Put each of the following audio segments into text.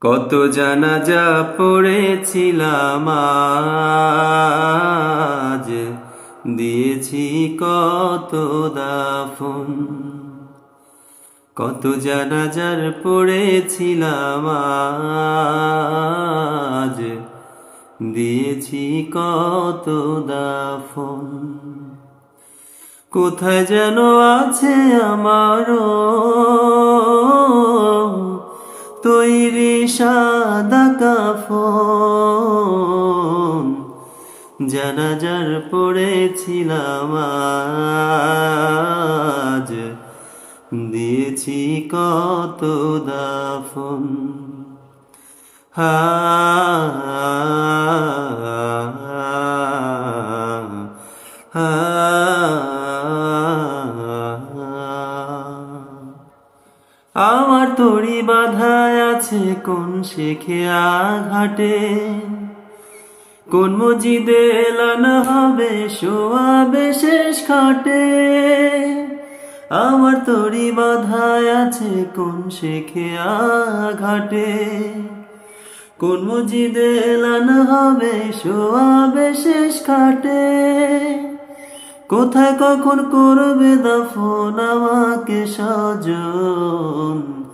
কত জানাজা পড়েছিলাম আজ। দিয়েছি কত দাফন। কত জানাজার পড়েছিলাম আজ। দিয়েছি কত দাফন। কোথায় যেন আছে আমারও সাদা কাফন জানাজার পড়েছিলাম আজ দিয়েছি কত দাফন। হা আমার তরি বাধায় আছে কোন শেখে আঘাটে কোন মজিদে লানা হবে শোয়াবে শেষ খাটে? আমার তরি বাধায় আছে কোন শেখে আঘাটে কোন মজিদে লানা হবে শোয়াবে শেষ খাটে? কোথায় কখন করবে দাফন আমাকে সজন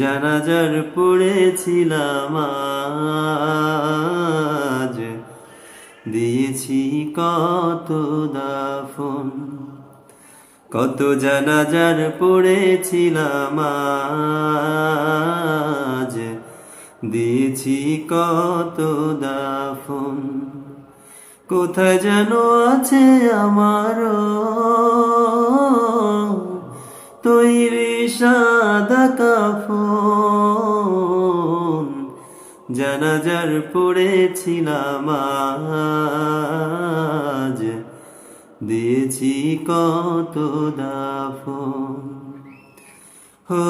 জানাজার পড়েছিলাম আজ। দিয়েছি কত দাফন, কত জানাজার পড়েছিলাম আজ। দিয়েছি কত দাফন, কোথায় যেন আছে আমার তৈরি সাদা কাফন জানাজার পড়েছিলাম আজ। দিয়েছি কত দাফন। হো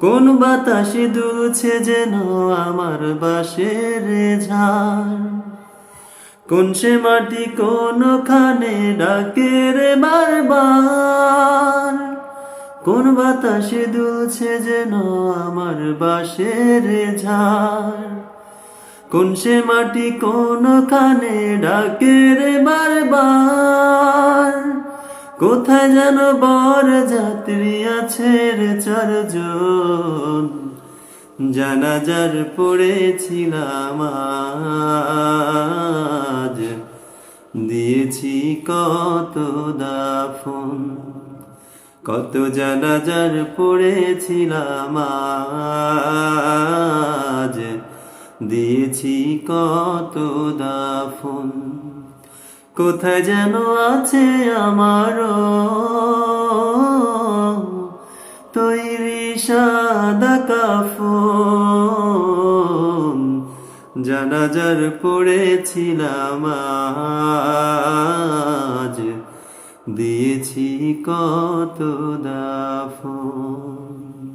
কোন বাতাসে দুলছে যেন আমার বাসের ঝাড়? কোন সে মাটি কোনখানে ডাকে রে বারবার? কোন বাতাসে দুলছে যেন আমার বাসের ঝাড়? কোন সে মাটি কোনখানে ডাকে রে বারবার? কোথায় যেন বর যাত্রী আছে রে চারজন? জানাজার পড়েছিলাম আজ। দিয়েছি কত দাফন, কত জানাজার পড়েছিলাম আজ। দিয়েছি কত দাফন। কোথায় যেন আছে আমার তৈরি সাদা কাফন। জানাজার পড়েছিলাম আজ দিয়েছি কত দাফন।